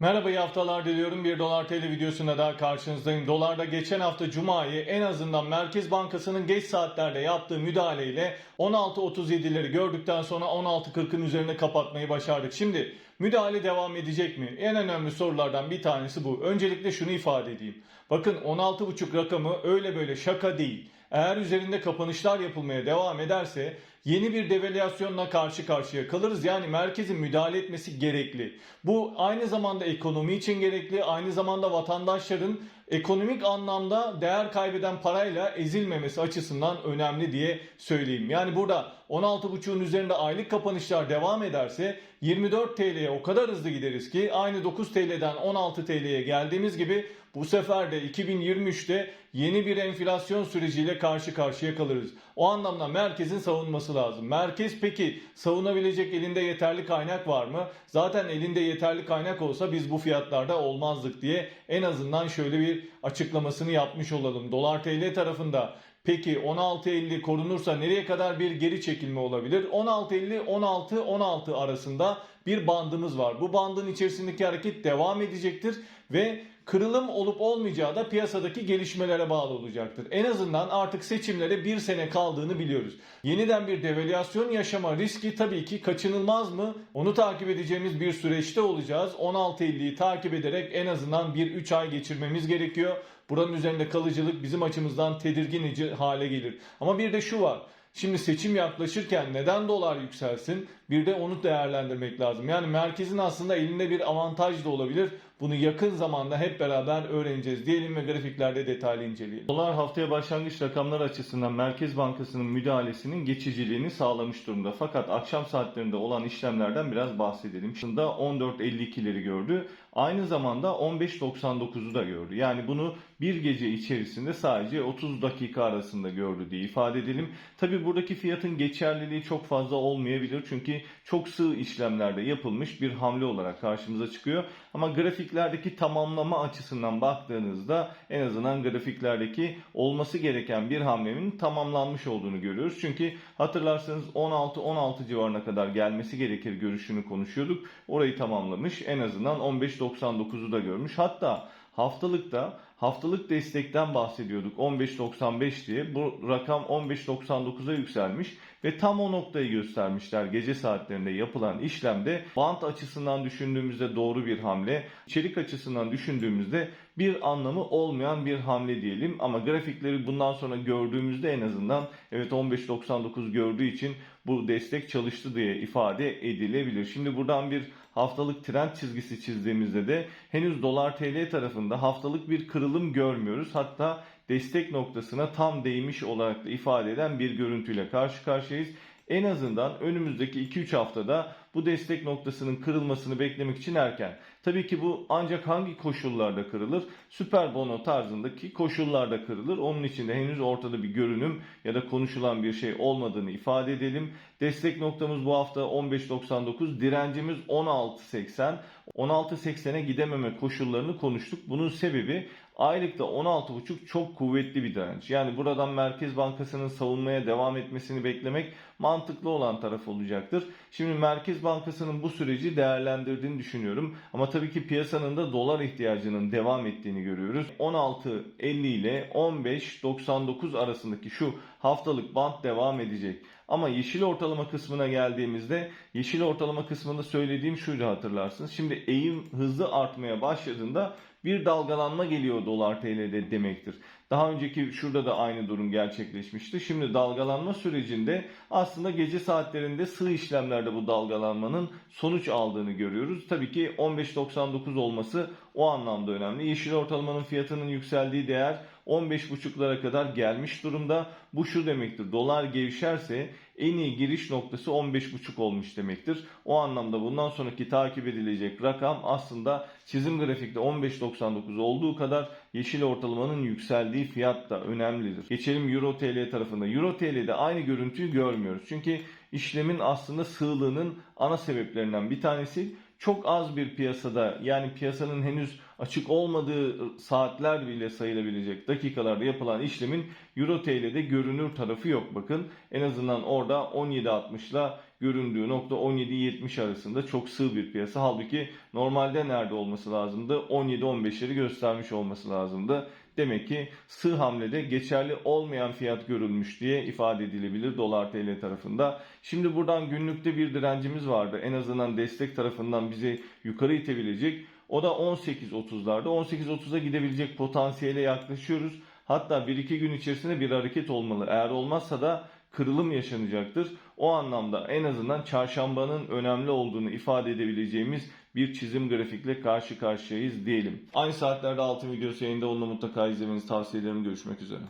Merhaba iyi haftalar diliyorum. Bir dolar TL videosuna daha karşınızdayım. Dolarda geçen hafta Cuma'yı en azından Merkez Bankası'nın geç saatlerde yaptığı müdahaleyle 16.37'leri gördükten sonra 16.40'ın üzerine kapatmayı başardık. Şimdi müdahale devam edecek mi? En önemli sorulardan bir tanesi bu. Öncelikle şunu ifade edeyim. Bakın 16.5 rakamı öyle böyle şaka değil. Eğer üzerinde kapanışlar yapılmaya devam ederse yeni bir devalüasyonla karşı karşıya kalırız. Yani merkezin müdahale etmesi gerekli. Bu aynı zamanda ekonomi için gerekli, aynı zamanda vatandaşların ekonomik anlamda değer kaybeden parayla ezilmemesi açısından önemli diye söyleyeyim. Yani burada 16.5'un üzerinde aylık kapanışlar devam ederse 24 TL'ye o kadar hızlı gideriz ki aynı 9 TL'den 16 TL'ye geldiğimiz gibi bu sefer de 2023'te yeni bir enflasyon süreciyle karşı karşıya kalırız. O anlamda merkezin savunması lazım. Merkez peki savunabilecek elinde yeterli kaynak var mı? Zaten elinde yeterli kaynak olsa biz bu fiyatlarda olmazdık diye en azından şöyle bir açıklamasını yapmış olalım. Dolar TL tarafında Peki 16.50 korunursa nereye kadar bir geri çekilme olabilir? 16.50 16 16 arasında bir bandımız var. Bu bandın içerisindeki hareket devam edecektir ve kırılım olup olmayacağı da piyasadaki gelişmelere bağlı olacaktır. En azından artık seçimlere bir sene kaldığını biliyoruz. Yeniden bir devalüasyon yaşama riski tabii ki kaçınılmaz mı? Onu takip edeceğimiz bir süreçte olacağız. 16.50'yi takip ederek en azından bir 3 ay geçirmemiz gerekiyor. Buranın üzerinde kalıcılık bizim açımızdan tedirginici hale gelir. Ama bir de şu var. Şimdi seçim yaklaşırken neden dolar yükselsin? Bir de onu değerlendirmek lazım. Yani merkezin aslında elinde bir avantaj da olabilir. Bunu yakın zamanda hep beraber öğreneceğiz diyelim ve grafiklerde detaylı inceleyelim. Dolar haftaya başlangıç rakamlar açısından Merkez Bankası'nın müdahalesinin geçiciliğini sağlamış durumda. Fakat akşam saatlerinde olan işlemlerden biraz bahsedelim. Şimdi 14.52'leri gördü. Aynı zamanda 15.99'u da gördü. Yani bunu bir gece içerisinde sadece 30 dakika arasında gördü diye ifade edelim. Tabi buradaki fiyatın geçerliliği çok fazla olmayabilir. Çünkü çok sığ işlemlerde yapılmış bir hamle olarak karşımıza çıkıyor. Ama grafiklerdeki tamamlama açısından baktığınızda en azından grafiklerdeki olması gereken bir hamlenin tamamlanmış olduğunu görüyoruz. Çünkü hatırlarsanız 16-16 civarına kadar gelmesi gerekir görüşünü konuşuyorduk. Orayı tamamlamış. En azından 15.99'u da görmüş. Hatta haftalıkta haftalık destekten bahsediyorduk 15.95 diye. Bu rakam 15.99'a yükselmiş ve tam o noktayı göstermişler gece saatlerinde yapılan işlemde. Bant açısından düşündüğümüzde doğru bir hamle, içerik açısından düşündüğümüzde bir anlamı olmayan bir hamle diyelim ama grafikleri bundan sonra gördüğümüzde en azından evet 15.99 gördüğü için bu destek çalıştı diye ifade edilebilir. Şimdi buradan bir haftalık trend çizgisi çizdiğimizde de henüz dolar TL tarafında haftalık bir kırılım görmüyoruz. Hatta destek noktasına tam değmiş olarak da ifade eden bir görüntüyle karşı karşıyayız. En azından önümüzdeki 2-3 haftada bu destek noktasının kırılmasını beklemek için erken. Tabii ki bu ancak hangi koşullarda kırılır? Süper bono tarzındaki koşullarda kırılır. Onun için de henüz ortada bir görünüm ya da konuşulan bir şey olmadığını ifade edelim. Destek noktamız bu hafta 15.99, direncimiz 16.80. 16.80'e gidememe koşullarını konuştuk. Bunun sebebi aylıkta 16.5 çok kuvvetli bir direnç. Yani buradan Merkez Bankası'nın savunmaya devam etmesini beklemek mantıklı olan taraf olacaktır. Şimdi Merkez Bankası'nın bu süreci değerlendirdiğini düşünüyorum. Ama tabii ki piyasanın da dolar ihtiyacının devam ettiğini görüyoruz. 16.50 ile 15.99 arasındaki şu haftalık bant devam edecek. Ama yeşil ortalama kısmına geldiğimizde yeşil ortalama kısmında söylediğim şuydu hatırlarsınız. Şimdi eğim hızlı artmaya başladığında bir dalgalanma geliyor dolar TL'de demektir. Daha önceki şurada da aynı durum gerçekleşmişti. Şimdi dalgalanma sürecinde aslında gece saatlerinde sığ işlemlerde bu dalgalanmanın sonuç aldığını görüyoruz. Tabii ki 15.99 olması o anlamda önemli. Yeşil ortalamanın fiyatının yükseldiği değer 15.5'lara kadar gelmiş durumda. Bu şu demektir. Dolar gevşerse en iyi giriş noktası 15.5 olmuş demektir. O anlamda bundan sonraki takip edilecek rakam aslında çizim grafikte 15.99 olduğu kadar yeşil ortalamanın yükseldiği fiyat da önemlidir. Geçelim Euro TL tarafında. Euro TL'de aynı görüntüyü görmüyoruz. Çünkü işlemin aslında sığlığının ana sebeplerinden bir tanesi çok az bir piyasada yani piyasanın henüz açık olmadığı saatler bile sayılabilecek dakikalarda yapılan işlemin Euro TL'de görünür tarafı yok bakın. En azından orada 17.60 ile göründüğü nokta 17-70 arasında çok sığ bir piyasa. Halbuki normalde nerede olması lazımdı? 17-15'leri göstermiş olması lazımdı. Demek ki sığ hamlede geçerli olmayan fiyat görülmüş diye ifade edilebilir dolar TL tarafında. Şimdi buradan günlükte bir direncimiz vardı. En azından destek tarafından bizi yukarı itebilecek. O da 18.30'larda. 18.30'a gidebilecek potansiyele yaklaşıyoruz. Hatta 1-2 gün içerisinde bir hareket olmalı. Eğer olmazsa da kırılım yaşanacaktır. O anlamda en azından çarşambanın önemli olduğunu ifade edebileceğimiz bir çizim grafikle karşı karşıyayız diyelim. Aynı saatlerde altın videosu yayında onunla mutlaka izlemenizi tavsiye ederim. Görüşmek üzere.